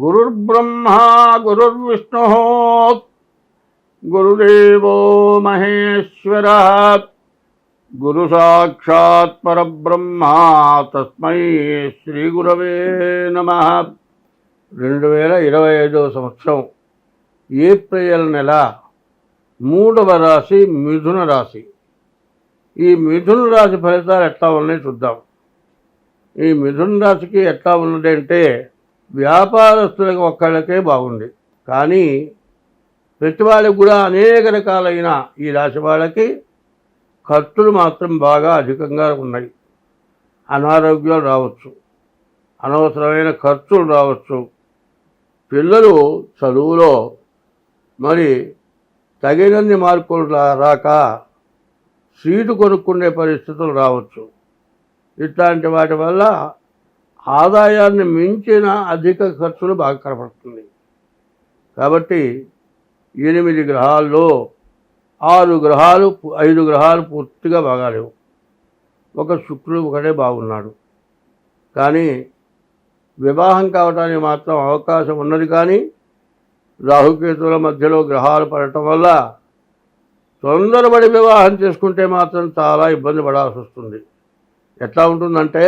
గురుర్బ్రహ్మా గురుర్విష్ణు గురుదేవో మహేశ్వర గురు సాక్షాత్ పరబ్రహ్మ తస్మై శ్రీ గురవే నమ రెండు వేల ఇరవై ఐదవ సంవత్సరం ఏప్రిల్ నెల మూడవ రాశి మిథున రాశి. ఈ మిథున రాశి ఫలితాలు ఎట్లా ఉన్నాయి చూద్దాం. ఈ మిథున రాశికి ఎట్లా ఉన్నదంటే వ్యాపారస్తులకు ఒక్కళ్ళకే బాగుంది. కానీ ప్రతి వాళ్ళకి కూడా అనేక రకాలైన ఈ రాశి వాళ్ళకి ఖర్చులు మాత్రం బాగా అధికంగా ఉన్నాయి. అనారోగ్యాలు రావచ్చు. అనవసరమైన ఖర్చులు రావచ్చు. పిల్లలు చదువులో మరి తగినన్ని మార్కులు రాక సీటు కొనుక్కునే పరిస్థితులు రావచ్చు. ఇట్లాంటి వాటి వల్ల ఆదాయాన్ని మించిన అధిక ఖర్చులు బాగా కనపడుతుంది. కాబట్టి ఎనిమిది గ్రహాల్లో ఆరు గ్రహాలు ఐదు గ్రహాలు పూర్తిగా బాగాలేవు ఒక శుక్రుడు ఒకటే బాగున్నాడు. కానీ వివాహం కావడానికి మాత్రం అవకాశం ఉన్నది కానీ రాహుకేతుల మధ్యలో గ్రహాలు పడటం వల్ల తొందరపడి వివాహం చేసుకుంటే మాత్రం చాలా ఇబ్బంది పడాల్సి వస్తుంది. ఎట్లా ఉంటుందంటే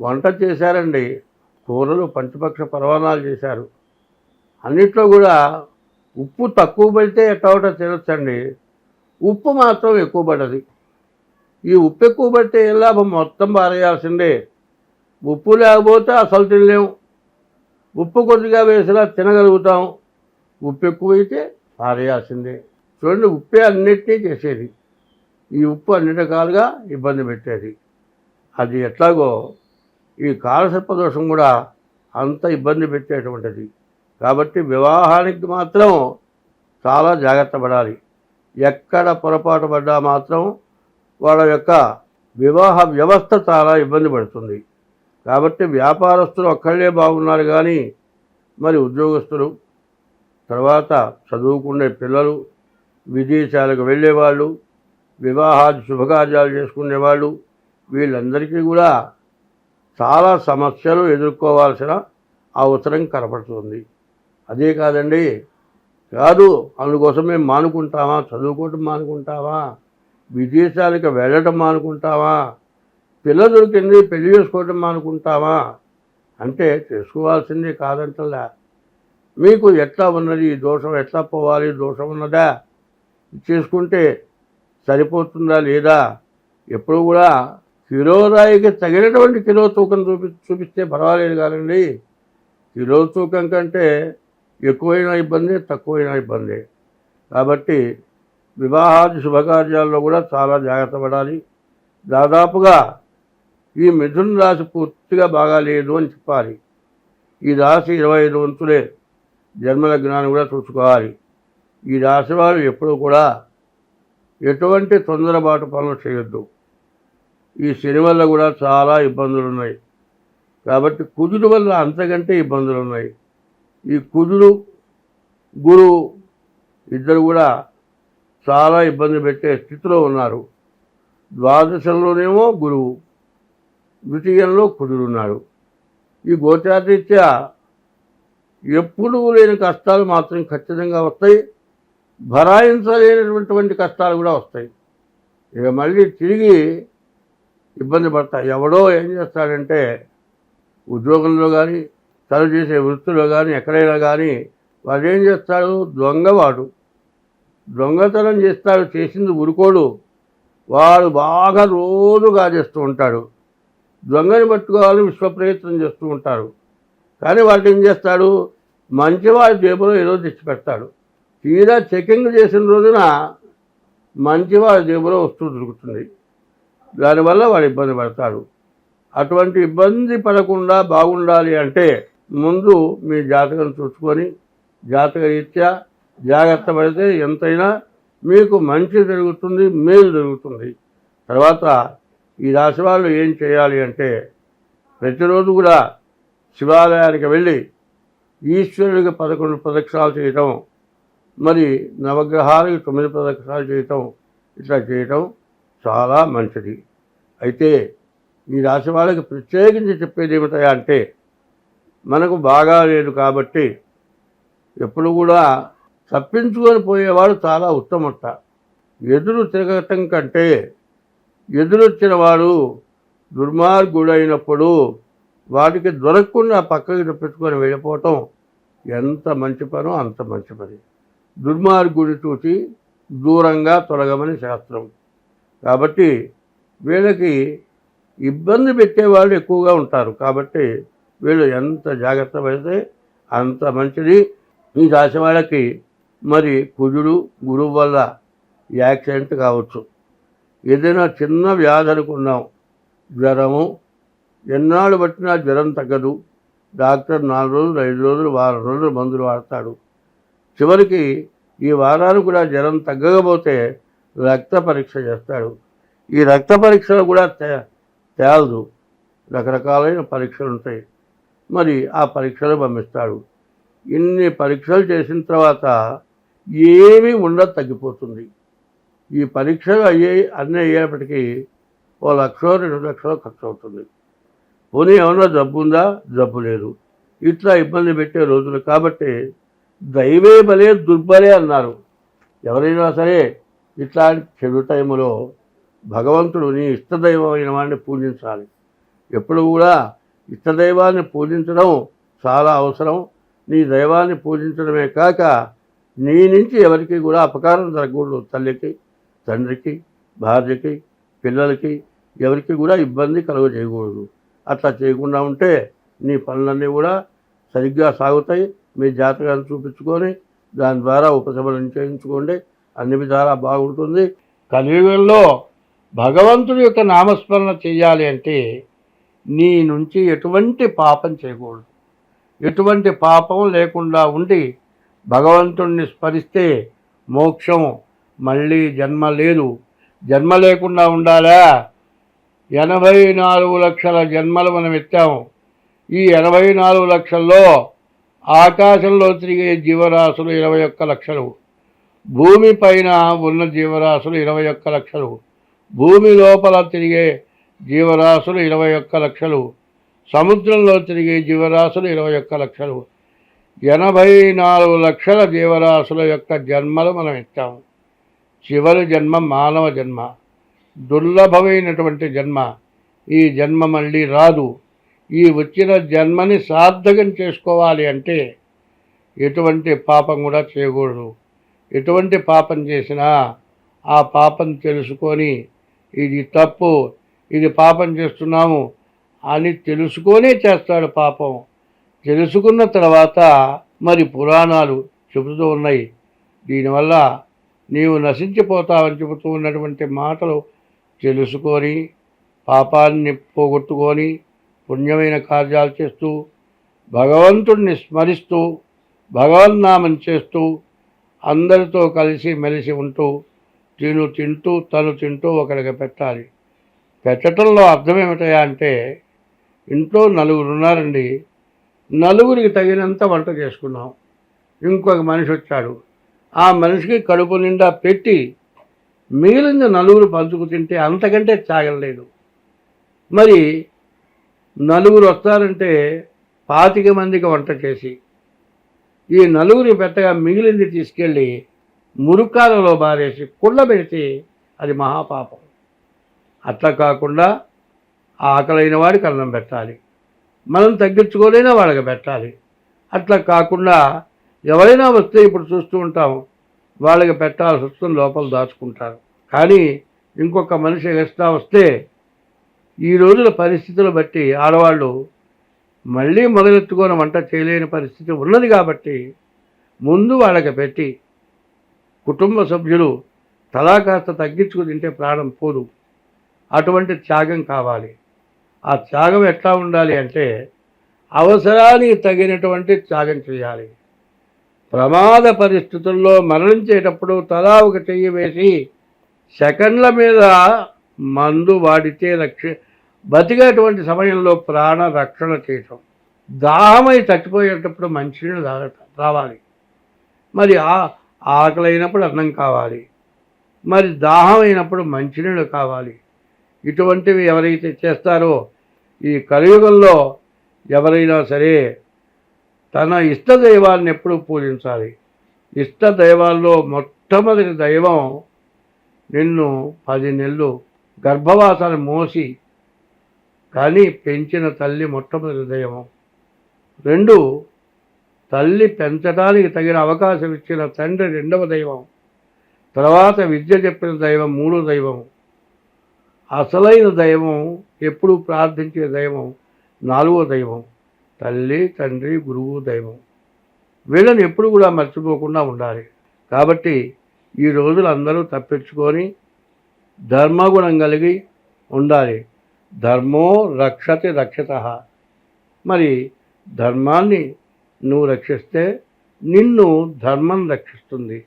వంట చేశారండి. కూరలు పంచపక్ష పర్వాణాలు చేశారు. అన్నిట్లో కూడా ఉప్పు తక్కువ పడితే ఎట్లా తినొచ్చండి. ఉప్పు మాత్రం ఎక్కువ పడది. ఈ ఉప్పు ఎక్కువ పడితే ఏం లాభం? మొత్తం పారేయాల్సిందే. ఉప్పు లేకపోతే అసలు తినలేము ఉప్పు కొద్దిగా వేసినా తినగలుగుతాం. ఉప్పు ఎక్కువైతే పారేయాల్సిందే. చూడండి ఉప్పే అన్నిటినీ చేసేది. ఈ ఉప్పు అన్ని రకాలుగా ఇబ్బంది పెట్టేది. అది ఎట్లాగో ఈ కాలసర్పదోషం కూడా అంత ఇబ్బంది పెట్టేటువంటిది. కాబట్టి వివాహానికి మాత్రం చాలా జాగ్రత్త పడాలి. ఎక్కడ పొరపాటు పడ్డా మాత్రం వాళ్ళ యొక్క వివాహ వ్యవస్థ చాలా ఇబ్బంది పడుతుంది. కాబట్టి వ్యాపారస్తులు ఒక్కళ్ళే బాగున్నారు కానీ మరి ఉద్యోగస్తులు తర్వాత చదువుకునే పిల్లలు విదేశాలకు వెళ్ళేవాళ్ళు వివాహాది శుభకార్యాలు చేసుకునేవాళ్ళు వీళ్ళందరికీ కూడా చాలా సమస్యలు ఎదుర్కోవాల్సిన అవసరం కనపడుతుంది. అదే కాదండి కాదు అందుకోసం మేము మానుకుంటామా చదువుకోవటం మానుకుంటామా విదేశాలకు వెళ్ళటం మానుకుంటామా పిల్ల దొరికింది పెళ్ళి చేసుకోవటం మానుకుంటావా అంటే చేసుకోవాల్సిందే కాదంటలా మీకు ఎట్లా ఉన్నది ఈ దోషం ఎట్లా పోవాలి దోషం ఉన్నదా? చేసుకుంటే సరిపోతుందా లేదా? ఎప్పుడు కూడా కిలో రాయికి తగినటువంటి కిలో తూకం చూపి చూపిస్తే పర్వాలేదు కాదండి. కిలో తూకం కంటే ఎక్కువైన ఇబ్బంది తక్కువైన ఇబ్బంది. కాబట్టి వివాహాది శుభకార్యాల్లో కూడా చాలా జాగ్రత్త పడాలి. దాదాపుగా ఈ మిథున రాశి పూర్తిగా బాగాలేదు అని చెప్పాలి. ఈ రాశి ఇరవై ఐదు వంతులే జన్మలగ్నాన్ని కూడా చూసుకోవాలి. ఈ రాశి వారు ఎప్పుడూ కూడా ఎటువంటి తొందరపాటు పనులు చేయొద్దు. ఈ శని వల్ల కూడా చాలా ఇబ్బందులు ఉన్నాయి కాబట్టి కుజుడు వల్ల అంతకంటే ఇబ్బందులు ఉన్నాయి ఈ కుజుడు గురువు ఇద్దరు కూడా చాలా ఇబ్బంది పెట్టే స్థితిలో ఉన్నారు. ద్వాదశంలోనేమో గురువు ద్వితీయంలో కుదురున్నాడు ఈ గోచారీత్యా ఎప్పుడూ లేని కష్టాలు మాత్రం ఖచ్చితంగా వస్తాయి. భరాయించలేనటువంటి కష్టాలు కూడా వస్తాయి. ఇక మళ్ళీ తిరిగి ఇబ్బంది పడతాయి ఎవడో ఏం చేస్తాడంటే ఉద్యోగంలో కానీ తను చేసే వృత్తిలో కానీ ఎక్కడైనా కానీ వాడు ఏం చేస్తాడు? దొంగవాడు. దొంగతనం చేస్తాడు చేసింది ఉరుకోడు వాడు బాగా రోజు గాజేస్తూ ఉంటాడు. దొంగని పట్టుకోవాలని విశ్వ ప్రయత్నం చేస్తూ ఉంటారు. కానీ వాడు ఏం చేస్తాడు? మంచివాడి జేబులో ఏదో తెచ్చిపెడతాడు తీరా చెకింగ్ చేసిన రోజున మంచివాడి జేబులో వస్తువు దొరుకుతుంది. దానివల్ల వాడు ఇబ్బంది పడతాడు. అటువంటి ఇబ్బంది పడకుండా బాగుండాలి అంటే ముందు మీ జాతకం చూసుకొని జాతక రీత్యా జాగ్రత్త పడితే ఎంతైనా మీకు మంచి జరుగుతుంది మేలు జరుగుతుంది. తర్వాత ఈ రాశి వాళ్ళు ఏం చేయాలి అంటే ప్రతిరోజు కూడా శివాలయానికి వెళ్ళి ఈశ్వరుడికి పదకొండు ప్రదక్షిణాలు చేయటం మరి నవగ్రహాలకు తొమ్మిది ప్రదక్షిణాలు చేయటం ఇట్లా చేయటం. చాలా మంచిది. అయితే ఈ రాశి వాళ్ళకి ప్రత్యేకించి చెప్పేది ఏమిటా అంటే మనకు బాగా లేదు కాబట్టి ఎప్పుడు కూడా తప్పించుకొని పోయేవాడు చాలా ఉత్తమట. ఎదురు తిరగటం కంటే ఎదురొచ్చిన వాడు దుర్మార్గుడైనప్పుడు వాడికి దొరకకుండా పక్కకి తప్పించుకొని వెళ్ళిపోవటం ఎంత మంచి పనో అంత మంచి పని. దుర్మార్గుడి చూసి దూరంగా తొలగమని శాస్త్రం. కాబట్టి వీళ్ళకి ఇబ్బంది పెట్టేవాళ్ళు ఎక్కువగా ఉంటారు. కాబట్టి వీళ్ళు ఎంత జాగ్రత్త పడితే అంత మంచిది. ఈ రాశి వాళ్ళకి మరి కుజుడు గురువు వల్ల యాక్సిడెంట్ కావచ్చు. ఏదైనా చిన్న వ్యాధి అనుకున్నాం. జ్వరము ఎన్నాళ్ళు పట్టినా జ్వరం తగ్గదు. డాక్టర్ నాలుగు రోజులు ఐదు రోజులు వారం రోజులు మందులు వాడతాడు. చివరికి ఈ వారానికి కూడా జ్వరం తగ్గకపోతే రక్త పరీక్ష చేస్తాడు. ఈ రక్త పరీక్షలు కూడా తే తేలదు. రకరకాలైన పరీక్షలు ఉంటాయి. మరి ఆ పరీక్షలు పంపిస్తాడు. ఇన్ని పరీక్షలు చేసిన తర్వాత ఏమీ ఉండదు తగ్గిపోతుంది. ఈ పరీక్షలు అయ్యే అన్నీ అయ్యేప్పటికీ ఓ లక్షో రెండు లక్షలు ఖర్చు అవుతుంది పోనీ ఏమన్నా జబ్బు ఉందా? జబ్బు లేదు. ఇట్లా ఇబ్బంది పెట్టే రోజులు. కాబట్టి దైవే బలే దుర్బలే అన్నారు. ఎవరైనా సరే ఇట్లాంటి చెడు టైములో భగవంతుడు నీ ఇష్టదైవమైన వాడిని పూజించాలి. ఎప్పుడు కూడా ఇష్టదైవాన్ని పూజించడం చాలా అవసరం. నీ దైవాన్ని పూజించడమే కాక నీ నుంచి ఎవరికి కూడా అపకారం జరగకూడదు. తల్లికి తండ్రికి భార్యకి పిల్లలకి ఎవరికి కూడా ఇబ్బంది కలుగ చేయకూడదు. అట్లా చేయకుండా ఉంటే నీ పనులన్నీ కూడా సరిగ్గా సాగుతాయి. మీ జాతకాన్ని చూపించుకొని దాని ద్వారా ఉపశమనం చేయించుకోండి. అన్ని విధాలా బాగుంటుంది. కలియుగంలో భగవంతుడి యొక్క నామస్మరణ చేయాలి అంటే నీ నుంచి ఎటువంటి పాపం చేయకూడదు. ఎటువంటి పాపం లేకుండా ఉండి భగవంతుణ్ణి స్మరిస్తే మోక్షం మళ్ళీ జన్మ లేదు. జన్మ లేకుండా ఉండాలా? ఎనభై నాలుగు లక్షల జన్మలు మనం ఎత్తాము ఈ ఎనభై నాలుగు లక్షల్లో ఆకాశంలో తిరిగే జీవరాశులు ఇరవై ఒక్క లక్షలు. భూమి పైన ఉన్న జీవరాశులు ఇరవై ఒక్క లక్షలు. భూమి లోపల తిరిగే జీవరాశులు ఇరవై ఒక్క లక్షలు. సముద్రంలో తిరిగే జీవరాశులు ఇరవై ఒక్క లక్షలు. ఎనభై నాలుగు లక్షల జీవరాశుల యొక్క జన్మలు మనం ఇచ్చాము చివరి జన్మ మానవ జన్మ. దుర్లభమైనటువంటి జన్మ. ఈ జన్మ మళ్ళీ రాదు. ఈ వచ్చిన జన్మని సార్థకం చేసుకోవాలి అంటే ఎటువంటి పాపం కూడా చేయకూడదు. ఎటువంటి పాపం చేసినా ఆ పాపం తెలుసుకొని ఇది తప్పు ఇది పాపం చేస్తున్నాము అని తెలుసుకొనే చేస్తాడు పాపం. తెలుసుకున్న తర్వాత మరి పురాణాలు చెబుతూ ఉన్నాయి. దీనివల్ల నీవు నశించిపోతావని చెబుతూ ఉన్నటువంటి మాటలు తెలుసుకొని పాపాన్ని పోగొట్టుకొని పుణ్యమైన కార్యాలు చేస్తూ భగవంతుడిని స్మరిస్తూ భగవన్నామం చేస్తూ అందరితో కలిసి మెలిసి ఉంటూ తిను తింటూ తను తింటూ ఒకరికి పెట్టాలి. పెట్టడంలో అర్థం ఏమిటయా అంటే ఇంట్లో నలుగురు ఉన్నారండి. నలుగురికి తగినంత వంట చేసుకున్నాం. ఇంకొక మనిషి వచ్చాడు. ఆ మనిషికి కడుపు నిండా పెట్టి మిగిలిన నలుగురు పంచుకు తింటే అంతకంటే తాగలేదు మరి నలుగురు వస్తారంటే పాతిక మందికి వంట చేసి ఈ నలుగురి పెట్టగా మిగిలింది తీసుకెళ్ళి మురుకాలలో బారేసి కుళ్ళబెడితే అది మహాపాపం. అట్లా కాకుండా ఆకలైన వాడికి అన్నం పెట్టాలి. మనం తగ్గించుకోలేనా వాళ్ళకి పెట్టాలి. అట్లా కాకుండా ఎవరైనా వస్తే ఇప్పుడు చూస్తూ ఉంటాం వాళ్ళకి పెట్టాల్సి వస్తుంది లోపల దాచుకుంటారు. కానీ ఇంకొక మనిషి ఎక్స్ట్రా వస్తే ఈ రోజుల పరిస్థితులు బట్టి ఆడవాళ్ళు మళ్ళీ మొదలెత్తుకొని వంట చేయలేని పరిస్థితి ఉన్నది కాబట్టి ముందు వాళ్ళకి పెట్టి కుటుంబ సభ్యులు తలా కాస్త తగ్గించుకు తింటే ప్రాణం పోదు. అటువంటి త్యాగం కావాలి. ఆ త్యాగం ఎట్లా ఉండాలి అంటే అవసరానికి తగినటువంటి త్యాగం చేయాలి. ప్రమాద పరిస్థితుల్లో మరణించేటప్పుడు తలా ఒక చెయ్యి వేసి సెకండ్ల మీద మందు వాడితే రక్ష బతికేటువంటి సమయంలో ప్రాణ రక్షణ చేయటం. దాహమై చచ్చిపోయేటప్పుడు మంచినీళ్ళు తాగటం రావాలి. మరి ఆ ఆకలి అయినప్పుడు అన్నం కావాలి. మరి దాహం అయినప్పుడు మంచినీళ్ళు కావాలి. ఇటువంటివి ఎవరైతే చేస్తారో ఈ కలియుగంలో ఎవరైనా సరే తన ఇష్ట దైవాన్ని ఎప్పుడు పూజించాలి. ఇష్ట దైవాల్లో మొట్టమొదటి దైవం నిన్ను పది నెలలు గర్భవాసాన్ని మోసి కానీ పెంచిన తల్లి మొట్టమొదటి దైవం రెండు తల్లి పెంచడానికి తగిన అవకాశం ఇచ్చిన తండ్రి రెండవ దైవం. తర్వాత విద్య చెప్పిన దైవం మూడో దైవం అసలైన దైవం ఎప్పుడు ప్రార్థించే దైవం నాలుగో దైవం తల్లి తండ్రి గురువు దైవం. వీళ్ళని ఎప్పుడు కూడా మర్చిపోకుండా ఉండాలి. కాబట్టి ఈ రోజులు అందరూ తప్పించుకొని ధర్మగుణం కలిగి ఉండాలి. ధర్మో రక్షతి రక్షిత. మరి ధర్మాన్ని నువ్వు రక్షిస్తే నిన్ను ధర్మం రక్షిస్తుంది.